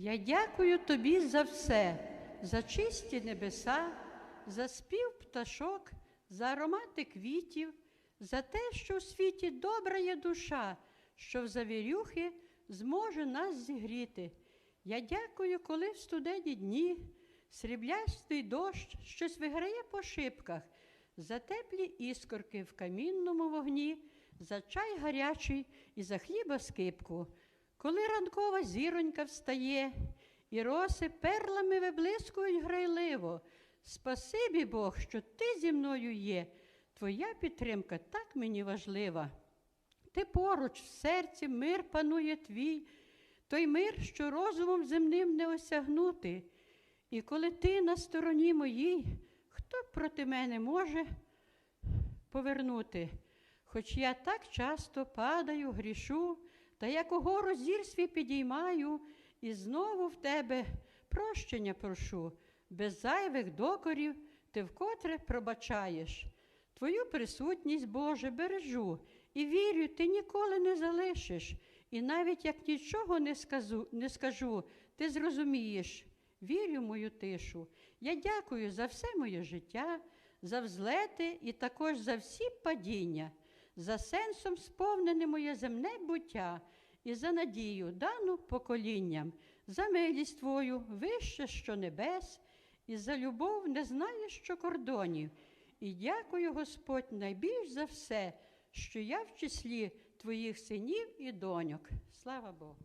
Я дякую тобі за все, за чисті небеса, за спів пташок, за аромати квітів, за те, що у світі добра є душа, що в завірюхи зможе нас зігріти. Я дякую, коли в студені дні сріблястий дощ щось виграє по шибках, за теплі іскорки в камінному вогні, за чай гарячий і за хліба скипку. Коли ранкова зіронька встає, і роси перлами виблискують грайливо. Спасибі Бог, що ти зі мною є. Твоя підтримка так мені важлива. Ти поруч в серці мир панує твій, той мир, що розумом земним не осягнути. І коли ти на стороні моїй, хто проти мене може повернути? Хоч я так часто падаю, грішу, та як угору зір підіймаю, і знову в тебе прощення прошу, без зайвих докорів ти вкотре пробачаєш. Твою присутність, Боже, бережу, і вірю, ти ніколи не залишиш. І навіть як нічого не скажу, не скажу, ти зрозумієш, вірю мою тишу. Я дякую за все моє життя, за взлети і також за всі падіння, за сенсом сповнене моє земне буття і за надію, дану поколінням, за милість Твою вище, що небес, і за любов не знає, що кордонів. І дякую, Господь, найбільш за все, що я в числі Твоїх синів і доньок. Слава Богу.